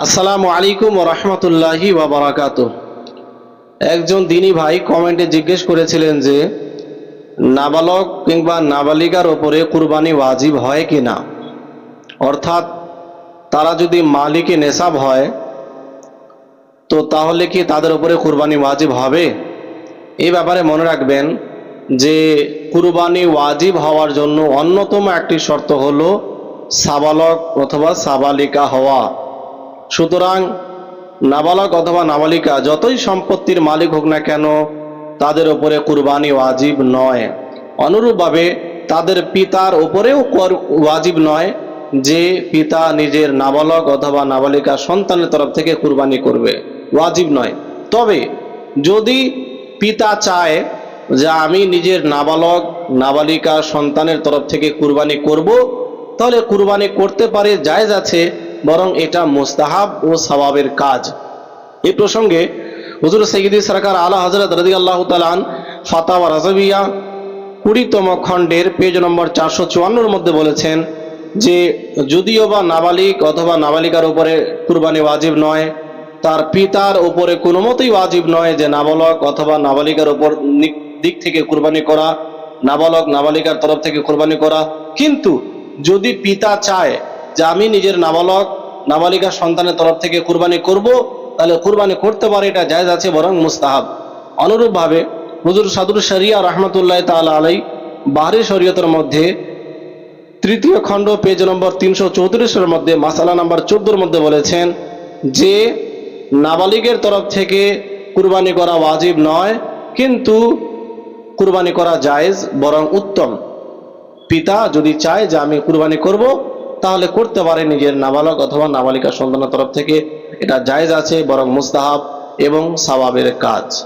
আসসালামু আলাইকুম রহমতুল্লাহি বারাকাত একজন দিনী ভাই কমেন্টে জিজ্ঞেস করেছিলেন যে, নাবালক কিংবা নাবালিকার ওপরে কুরবানি ওয়াজিব হয় কি না? অর্থাৎ তারা যদি মালিকে নেশাব হয়, তো তাহলে কি তাদের উপরে কুরবানি ওয়াজিব হবে? এই ব্যাপারে মনে রাখবেন যে, কুরবানি ওয়াজিব হওয়ার জন্য অন্যতম একটি শর্ত হলো সাবালক অথবা সাবালিকা হওয়া। সুতরাং নাবালক অথবা নাবালিকা যতই সম্পত্তির মালিক হোক না কেন, তাদের উপরে কুরবানি ওয়াজিব নয়। অনুরূপভাবে তাদের পিতার উপরেও কর- ওয়াজিব নয় যে পিতা নিজের নাবালক অথবা নাবালিকা সন্তানের তরফ থেকে কুরবানি করবে। ওয়াজিব নয়। তবে যদি পিতা চায় যে আমি নিজের নাবালক নাবালিকা সন্তানের তরফ থেকে কুরবানি করব, তাহলে কুরবানি করতে পারে, জায়েজ আছে বরং এটা মুস্তাহাব ও সওয়াবের কাজ। এ প্রসঙ্গে হুজুর সৈয়দি সরকার আলা হজরত রদি আল্লাহ তালান ফাতাওয়া রাজবিয়া কুড়িতম খণ্ডের পেজ নম্বর চারশো চুয়ান্নর মধ্যে বলেছেন যে, যদিও বা নাবালিক অথবা নাবালিকার উপরে কুরবানি ওয়াজিব নয়, তার পিতার উপরে কোনো মতেই ওয়াজিব নয় যে নাবালক অথবা নাবালিকার উপর দিক থেকে কুরবানি করা, নাবালক নাবালিকার তরফ থেকে কোরবানি করা। কিন্তু যদি পিতা চায় যে আমি নিজের নাবালক নাবালিকা সন্তানের তরফ থেকে কুরবানি করব, তাহলে কুরবানি করতে পারে এটা জায়জ আছে বরং মুস্তাহাব। অনুরূপভাবে হুজুর সাদুর শরিয়া রহমতুল্লাহ তাল আলাই বাহরি শরীয়তের মধ্যে তৃতীয় খণ্ড, পেজ নম্বর তিনশো চৌত্রিশের মধ্যে, মাসালা নাম্বার চোদ্দোর মধ্যে বলেছেন যে নাবালিগের তরফ থেকে কুরবানি করা ওয়াজিব নয়, কিন্তু কুরবানি করা জায়েজ বরং উত্তম। পিতা যদি চায় যে আমি কুরবানি করব তাহলে করতে পারে নিজের নাবালক অথবা নাবালিকা সন্তানের তরফ থেকে। এটা জায়জ আছে, বরং মুস্তাহাব এবং সাবাবের কাজ।